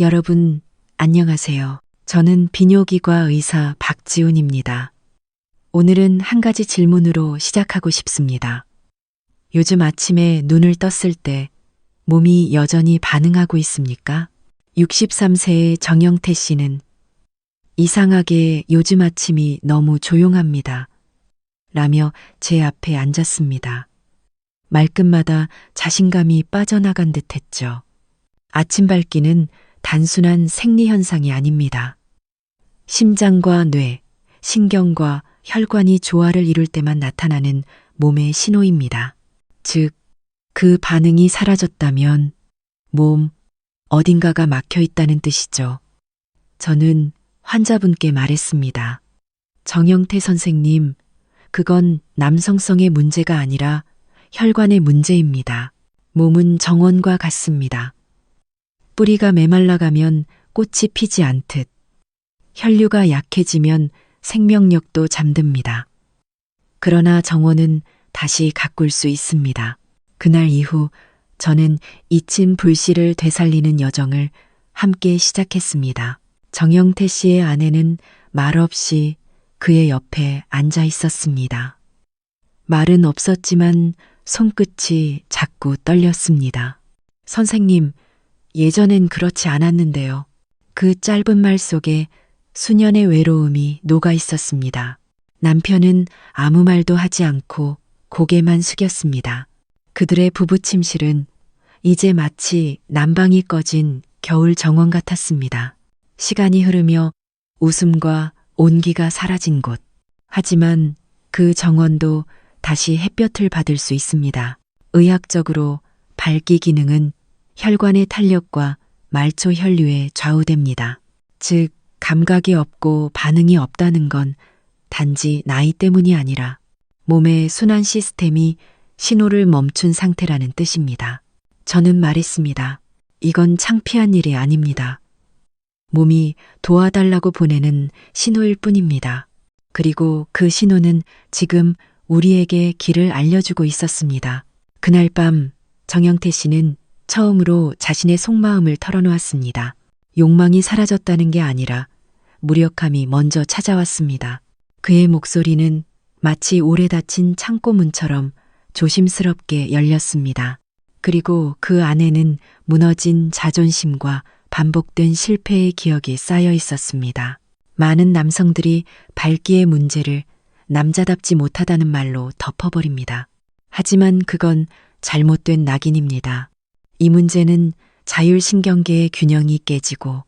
여러분, 안녕하세요. 저는 비뇨기과 의사 박지훈입니다. 오늘은 한 가지 질문으로 시작하고 싶습니다. 요즘 아침에 눈을 떴을 때 몸이 여전히 반응하고 있습니까? 63세의 정영태 씨는 이상하게 요즘 아침이 너무 조용합니다. 라며 제 앞에 앉았습니다. 말끝마다 자신감이 빠져나간 듯 했죠. 아침 밝기는 단순한 생리현상이 아닙니다. 심장과 뇌, 신경과 혈관이 조화를 이룰 때만 나타나는 몸의 신호입니다. 즉, 그 반응이 사라졌다면 몸 어딘가가 막혀 있다는 뜻이죠. 저는 환자분께 말했습니다. 정영태 선생님, 그건 남성성의 문제가 아니라 혈관의 문제입니다. 몸은 정원과 같습니다. 뿌리가 메말라가면 꽃이 피지 않듯 혈류가 약해지면 생명력도 잠듭니다. 그러나 정원은 다시 가꿀 수 있습니다. 그날 이후 저는 잊힌 불씨를 되살리는 여정을 함께 시작했습니다. 정영태 씨의 아내는 말없이 그의 옆에 앉아 있었습니다. 말은 없었지만 손끝이 자꾸 떨렸습니다. 선생님, 예전엔 그렇지 않았는데요. 그 짧은 말 속에 수년의 외로움이 녹아 있었습니다. 남편은 아무 말도 하지 않고 고개만 숙였습니다. 그들의 부부 침실은 이제 마치 난방이 꺼진 겨울 정원 같았습니다. 시간이 흐르며 웃음과 온기가 사라진 곳. 하지만 그 정원도 다시 햇볕을 받을 수 있습니다. 의학적으로 발기 기능은 혈관의 탄력과 말초 혈류에 좌우됩니다. 즉, 감각이 없고 반응이 없다는 건 단지 나이 때문이 아니라 몸의 순환 시스템이 신호를 멈춘 상태라는 뜻입니다. 저는 말했습니다. 이건 창피한 일이 아닙니다. 몸이 도와달라고 보내는 신호일 뿐입니다. 그리고 그 신호는 지금 우리에게 길을 알려주고 있었습니다. 그날 밤 정영태 씨는 처음으로 자신의 속마음을 털어놓았습니다. 욕망이 사라졌다는 게 아니라 무력함이 먼저 찾아왔습니다. 그의 목소리는 마치 오래 닫힌 창고 문처럼 조심스럽게 열렸습니다. 그리고 그 안에는 무너진 자존심과 반복된 실패의 기억이 쌓여 있었습니다. 많은 남성들이 발기의 문제를 남자답지 못하다는 말로 덮어버립니다. 하지만 그건 잘못된 낙인입니다. 이 문제는 자율신경계의 균형이 깨지고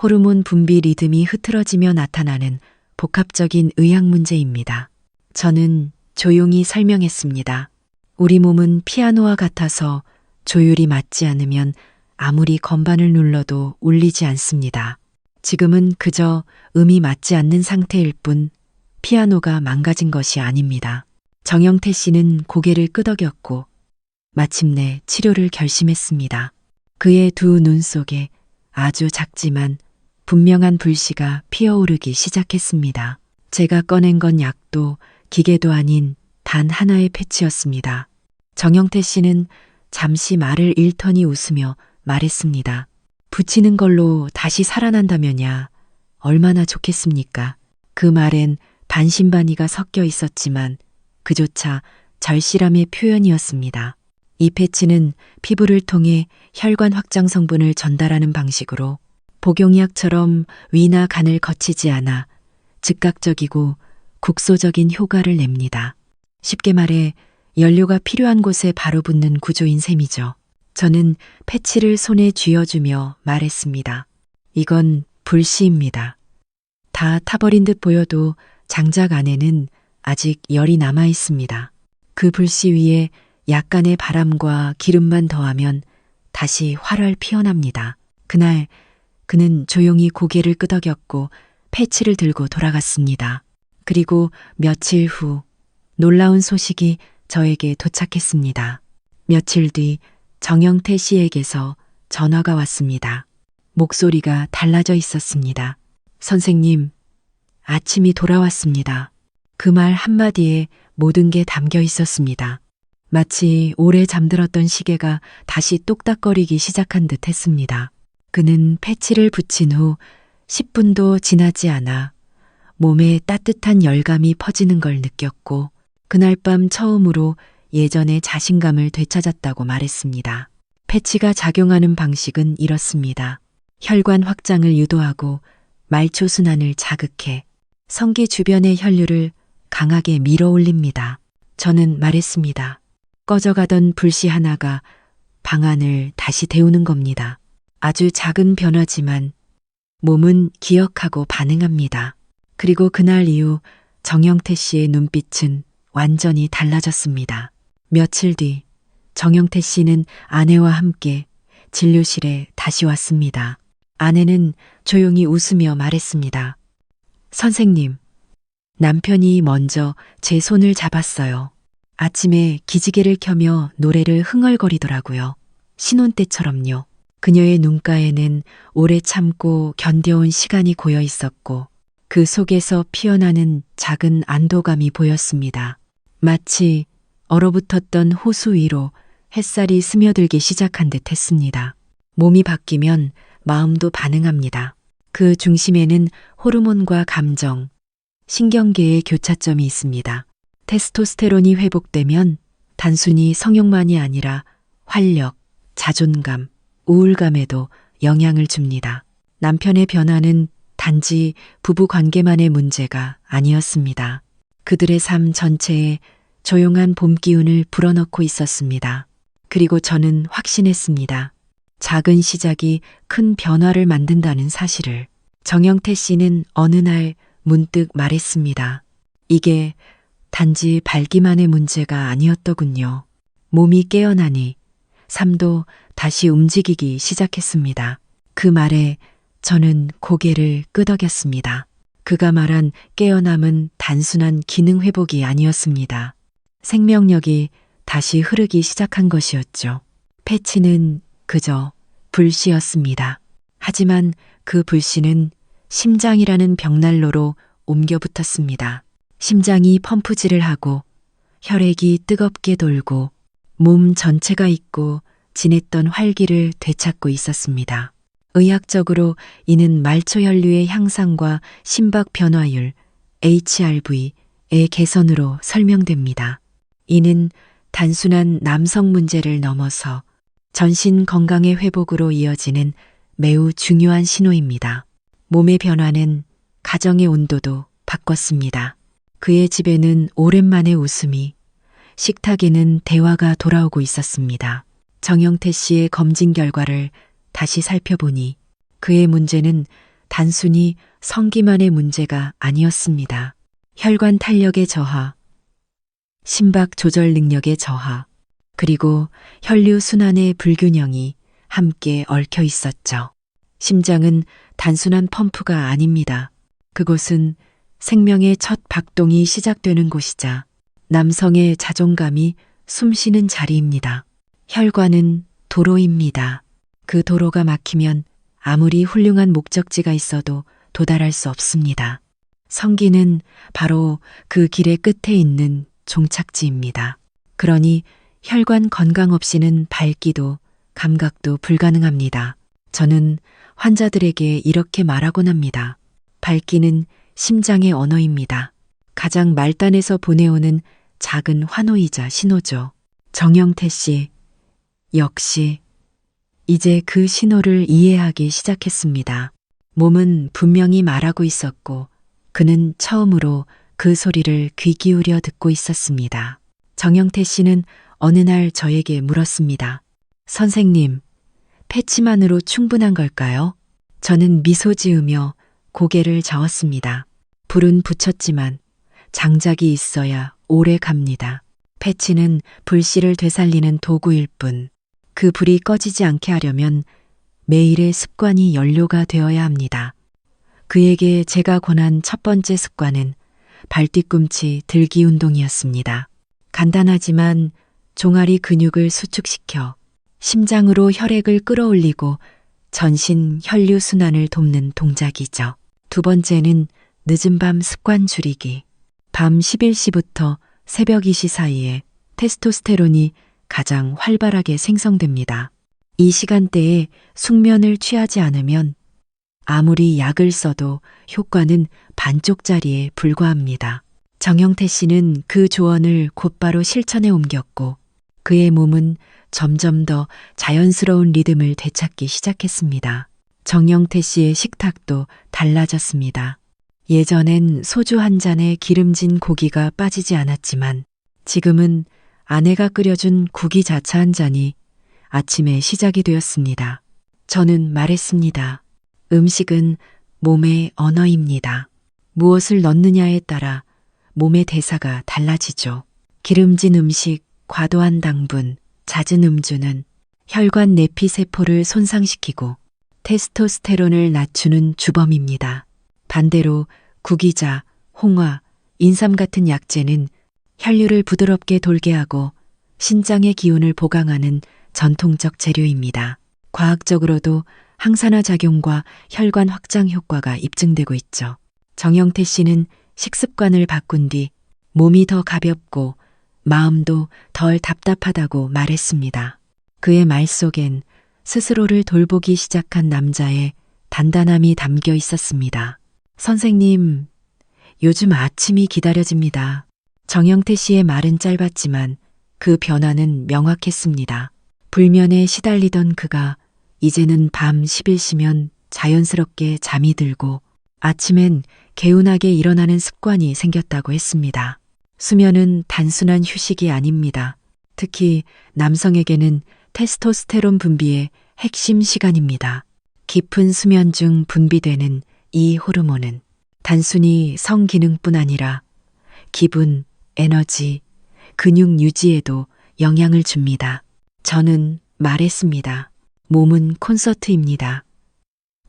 호르몬 분비 리듬이 흐트러지며 나타나는 복합적인 의학 문제입니다. 저는 조용히 설명했습니다. 우리 몸은 피아노와 같아서 조율이 맞지 않으면 아무리 건반을 눌러도 울리지 않습니다. 지금은 그저 음이 맞지 않는 상태일 뿐 피아노가 망가진 것이 아닙니다. 정영태 씨는 고개를 끄덕였고 마침내 치료를 결심했습니다. 그의 두 눈 속에 아주 작지만 분명한 불씨가 피어오르기 시작했습니다. 제가 꺼낸 건 약도 기계도 아닌 단 하나의 패치였습니다. 정영태 씨는 잠시 말을 잃더니 웃으며 말했습니다. 붙이는 걸로 다시 살아난다면야 얼마나 좋겠습니까? 그 말엔 반신반의가 섞여 있었지만 그조차 절실함의 표현이었습니다. 이 패치는 피부를 통해 혈관 확장 성분을 전달하는 방식으로 복용약처럼 위나 간을 거치지 않아 즉각적이고 국소적인 효과를 냅니다. 쉽게 말해 연료가 필요한 곳에 바로 붙는 구조인 셈이죠. 저는 패치를 손에 쥐어주며 말했습니다. 이건 불씨입니다. 다 타버린 듯 보여도 장작 안에는 아직 열이 남아 있습니다. 그 불씨 위에 약간의 바람과 기름만 더하면 다시 활활 피어납니다. 그날 그는 조용히 고개를 끄덕였고 패치를 들고 돌아갔습니다. 그리고 며칠 후 놀라운 소식이 저에게 도착했습니다. 며칠 뒤 정영태 씨에게서 전화가 왔습니다. 목소리가 달라져 있었습니다. 선생님, 아침이 돌아왔습니다. 그 말 한마디에 모든 게 담겨 있었습니다. 마치 오래 잠들었던 시계가 다시 똑딱거리기 시작한 듯 했습니다. 그는 패치를 붙인 후 10분도 지나지 않아 몸에 따뜻한 열감이 퍼지는 걸 느꼈고 그날 밤 처음으로 예전의 자신감을 되찾았다고 말했습니다. 패치가 작용하는 방식은 이렇습니다. 혈관 확장을 유도하고 말초 순환을 자극해 성기 주변의 혈류를 강하게 밀어 올립니다. 저는 말했습니다. 꺼져가던 불씨 하나가 방안을 다시 데우는 겁니다. 아주 작은 변화지만 몸은 기억하고 반응합니다. 그리고 그날 이후 정영태 씨의 눈빛은 완전히 달라졌습니다. 며칠 뒤 정영태 씨는 아내와 함께 진료실에 다시 왔습니다. 아내는 조용히 웃으며 말했습니다. 선생님, 남편이 먼저 제 손을 잡았어요. 아침에 기지개를 켜며 노래를 흥얼거리더라고요. 신혼 때처럼요. 그녀의 눈가에는 오래 참고 견뎌온 시간이 고여 있었고 그 속에서 피어나는 작은 안도감이 보였습니다. 마치 얼어붙었던 호수 위로 햇살이 스며들기 시작한 듯 했습니다. 몸이 바뀌면 마음도 반응합니다. 그 중심에는 호르몬과 감정, 신경계의 교차점이 있습니다. 테스토스테론이 회복되면 단순히 성욕만이 아니라 활력, 자존감, 우울감에도 영향을 줍니다. 남편의 변화는 단지 부부 관계만의 문제가 아니었습니다. 그들의 삶 전체에 조용한 봄 기운을 불어넣고 있었습니다. 그리고 저는 확신했습니다. 작은 시작이 큰 변화를 만든다는 사실을. 정영태 씨는 어느 날 문득 말했습니다. 이게 단지 발기만의 문제가 아니었더군요. 몸이 깨어나니 삶도 다시 움직이기 시작했습니다. 그 말에 저는 고개를 끄덕였습니다. 그가 말한 깨어남은 단순한 기능 회복이 아니었습니다. 생명력이 다시 흐르기 시작한 것이었죠. 패치는 그저 불씨였습니다. 하지만 그 불씨는 심장이라는 벽난로로 옮겨 붙었습니다. 심장이 펌프질을 하고 혈액이 뜨겁게 돌고 몸 전체가 잊고 지냈던 활기를 되찾고 있었습니다. 의학적으로 이는 말초 혈류의 향상과 심박 변화율 HRV의 개선으로 설명됩니다. 이는 단순한 남성 문제를 넘어서 전신 건강의 회복으로 이어지는 매우 중요한 신호입니다. 몸의 변화는 가정의 온도도 바꿨습니다. 그의 집에는 오랜만에 웃음이, 식탁에는 대화가 돌아오고 있었습니다. 정영태 씨의 검진 결과를 다시 살펴보니 그의 문제는 단순히 성기만의 문제가 아니었습니다. 혈관 탄력의 저하, 심박 조절 능력의 저하, 그리고 혈류 순환의 불균형이 함께 얽혀 있었죠. 심장은 단순한 펌프가 아닙니다. 그곳은 생명의 첫 박동이 시작되는 곳이자 남성의 자존감이 숨쉬는 자리입니다. 혈관은 도로입니다. 그 도로가 막히면 아무리 훌륭한 목적지가 있어도 도달할 수 없습니다. 성기는 바로 그 길의 끝에 있는 종착지입니다. 그러니 혈관 건강 없이는 밝기도 감각도 불가능합니다. 저는 환자들에게 이렇게 말하곤 합니다. 밝기는 심장의 언어입니다. 가장 말단에서 보내오는 작은 환호이자 신호죠. 정영태 씨, 역시 이제 그 신호를 이해하기 시작했습니다. 몸은 분명히 말하고 있었고 그는 처음으로 그 소리를 귀 기울여 듣고 있었습니다. 정영태 씨는 어느 날 저에게 물었습니다. 선생님, 패치만으로 충분한 걸까요? 저는 미소 지으며 고개를 저었습니다. 불은 붙였지만 장작이 있어야 오래 갑니다. 패치는 불씨를 되살리는 도구일 뿐 그 불이 꺼지지 않게 하려면 매일의 습관이 연료가 되어야 합니다. 그에게 제가 권한 첫 번째 습관은 발뒤꿈치 들기 운동이었습니다. 간단하지만 종아리 근육을 수축시켜 심장으로 혈액을 끌어올리고 전신 혈류 순환을 돕는 동작이죠. 두 번째는 늦은 밤 습관 줄이기. 밤 11시부터 새벽 2시 사이에 테스토스테론이 가장 활발하게 생성됩니다. 이 시간대에 숙면을 취하지 않으면 아무리 약을 써도 효과는 반쪽짜리에 불과합니다. 정영태 씨는 그 조언을 곧바로 실천에 옮겼고 그의 몸은 점점 더 자연스러운 리듬을 되찾기 시작했습니다. 정영태 씨의 식탁도 달라졌습니다. 예전엔 소주 한 잔에 기름진 고기가 빠지지 않았지만 지금은 아내가 끓여준 구기자차 한 잔이 아침에 시작이 되었습니다. 저는 말했습니다. 음식은 몸의 언어입니다. 무엇을 넣느냐에 따라 몸의 대사가 달라지죠. 기름진 음식, 과도한 당분, 잦은 음주는 혈관 내피세포를 손상시키고 테스토스테론을 낮추는 주범입니다. 반대로 구기자, 홍화, 인삼 같은 약재는 혈류를 부드럽게 돌게 하고 신장의 기운을 보강하는 전통적 재료입니다. 과학적으로도 항산화 작용과 혈관 확장 효과가 입증되고 있죠. 정영태 씨는 식습관을 바꾼 뒤 몸이 더 가볍고 마음도 덜 답답하다고 말했습니다. 그의 말 속엔 스스로를 돌보기 시작한 남자의 단단함이 담겨 있었습니다. 선생님, 요즘 아침이 기다려집니다. 정영태 씨의 말은 짧았지만 그 변화는 명확했습니다. 불면에 시달리던 그가 이제는 밤 10일시면 자연스럽게 잠이 들고 아침엔 개운하게 일어나는 습관이 생겼다고 했습니다. 수면은 단순한 휴식이 아닙니다. 특히 남성에게는 테스토스테론 분비의 핵심 시간입니다. 깊은 수면 중 분비되는 이 호르몬은 단순히 성기능뿐 아니라 기분, 에너지, 근육 유지에도 영향을 줍니다. 저는 말했습니다. 몸은 콘서트입니다.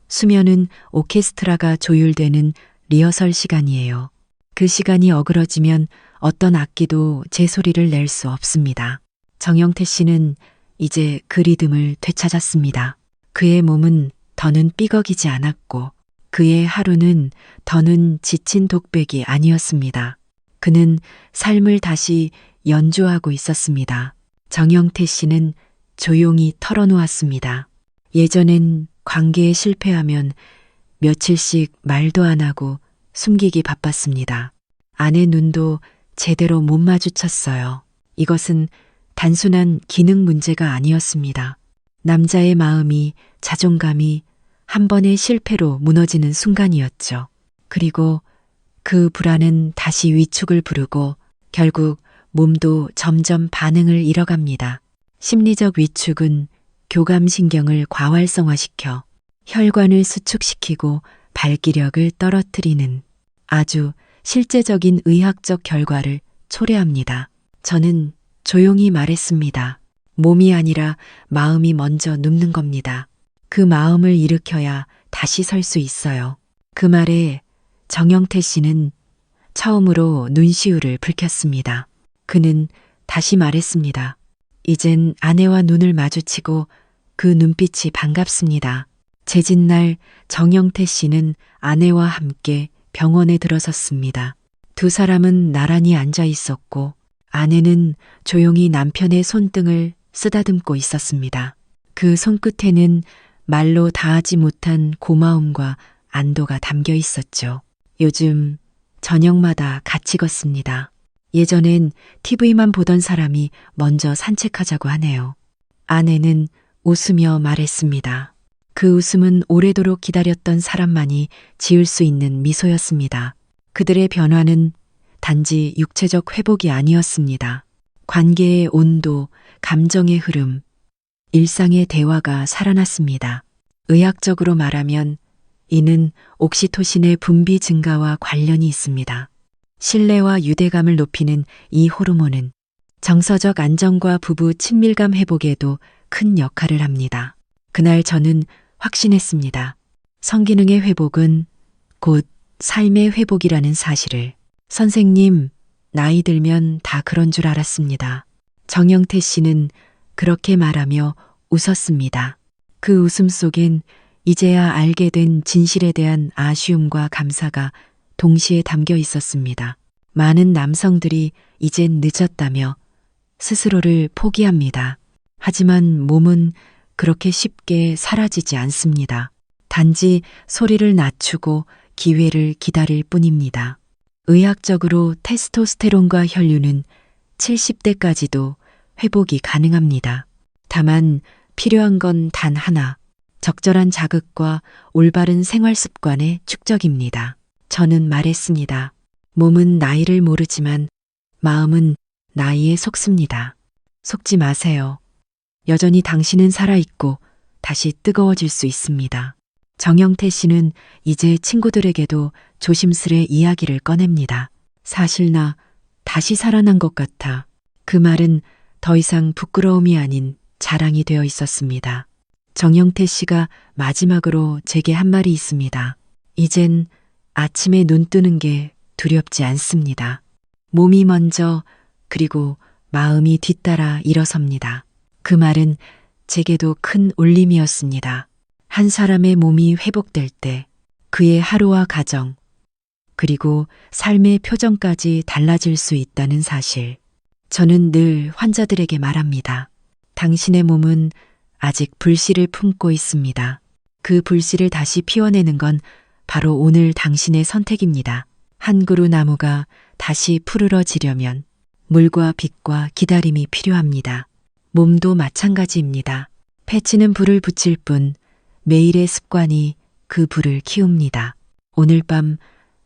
수면은 오케스트라가 조율되는 리허설 시간이에요. 그 시간이 어그러지면 어떤 악기도 제 소리를 낼 수 없습니다. 정영태 씨는 이제 그 리듬을 되찾았습니다. 그의 몸은 더는 삐걱이지 않았고 그의 하루는 더는 지친 독백이 아니었습니다. 그는 삶을 다시 연주하고 있었습니다. 정영태 씨는 조용히 털어놓았습니다. 예전엔 관계에 실패하면 며칠씩 말도 안 하고 숨기기 바빴습니다. 아내 눈도 제대로 못 마주쳤어요. 이것은 단순한 기능 문제가 아니었습니다. 남자의 마음이 자존감이 한 번의 실패로 무너지는 순간이었죠. 그리고 그 불안은 다시 위축을 부르고 결국 몸도 점점 반응을 잃어갑니다. 심리적 위축은 교감신경을 과활성화시켜 혈관을 수축시키고 발기력을 떨어뜨리는 아주 실제적인 의학적 결과를 초래합니다. 저는 조용히 말했습니다. 몸이 아니라 마음이 먼저 눕는 겁니다. 그 마음을 일으켜야 다시 설 수 있어요. 그 말에 정영태 씨는 처음으로 눈시울을 붉혔습니다. 그는 다시 말했습니다. 이젠 아내와 눈을 마주치고 그 눈빛이 반갑습니다. 재진날 정영태 씨는 아내와 함께 병원에 들어섰습니다. 두 사람은 나란히 앉아 있었고 아내는 조용히 남편의 손등을 쓰다듬고 있었습니다. 그 손끝에는 말로 다하지 못한 고마움과 안도가 담겨 있었죠. 요즘 저녁마다 같이 걷습니다. 예전엔 TV만 보던 사람이 먼저 산책하자고 하네요. 아내는 웃으며 말했습니다. 그 웃음은 오래도록 기다렸던 사람만이 지을 수 있는 미소였습니다. 그들의 변화는 단지 육체적 회복이 아니었습니다. 관계의 온도, 감정의 흐름, 일상의 대화가 살아났습니다. 의학적으로 말하면 이는 옥시토신의 분비 증가와 관련이 있습니다. 신뢰와 유대감을 높이는 이 호르몬은 정서적 안정과 부부 친밀감 회복에도 큰 역할을 합니다. 그날 저는 확신했습니다. 성기능의 회복은 곧 삶의 회복이라는 사실을 선생님, 나이 들면 다 그런 줄 알았습니다. 정영태 씨는 그렇게 말하며 웃었습니다. 그 웃음 속엔 이제야 알게 된 진실에 대한 아쉬움과 감사가 동시에 담겨 있었습니다. 많은 남성들이 이젠 늦었다며 스스로를 포기합니다. 하지만 몸은 그렇게 쉽게 사라지지 않습니다. 단지 소리를 낮추고 기회를 기다릴 뿐입니다. 의학적으로 테스토스테론과 혈류는 70대까지도 회복이 가능합니다. 다만 필요한 건 단 하나, 적절한 자극과 올바른 생활 습관의 축적입니다. 저는 말했습니다. 몸은 나이를 모르지만 마음은 나이에 속습니다. 속지 마세요. 여전히 당신은 살아있고 다시 뜨거워질 수 있습니다. 정영태 씨는 이제 친구들에게도 조심스레 이야기를 꺼냅니다. 사실 나 다시 살아난 것 같아. 그 말은 더 이상 부끄러움이 아닌 자랑이 되어 있었습니다. 정영태 씨가 마지막으로 제게 한 말이 있습니다. 이젠 아침에 눈 뜨는 게 두렵지 않습니다. 몸이 먼저 그리고 마음이 뒤따라 일어섭니다. 그 말은 제게도 큰 울림이었습니다. 한 사람의 몸이 회복될 때 그의 하루와 가정, 그리고 삶의 표정까지 달라질 수 있다는 사실. 저는 늘 환자들에게 말합니다. 당신의 몸은 아직 불씨를 품고 있습니다. 그 불씨를 다시 피워내는 건 바로 오늘 당신의 선택입니다. 한 그루 나무가 다시 푸르러 지려면 물과 빛과 기다림이 필요합니다. 몸도 마찬가지입니다. 패치는 불을 붙일 뿐 매일의 습관이 그 불을 키웁니다. 오늘 밤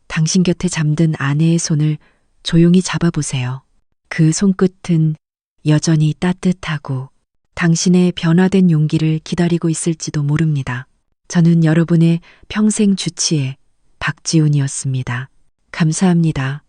당신 곁에 잠든 아내의 손을 조용히 잡아보세요. 그 손끝은 여전히 따뜻하고 당신의 변화된 용기를 기다리고 있을지도 모릅니다. 저는 여러분의 평생 주치의 박지훈이었습니다. 감사합니다.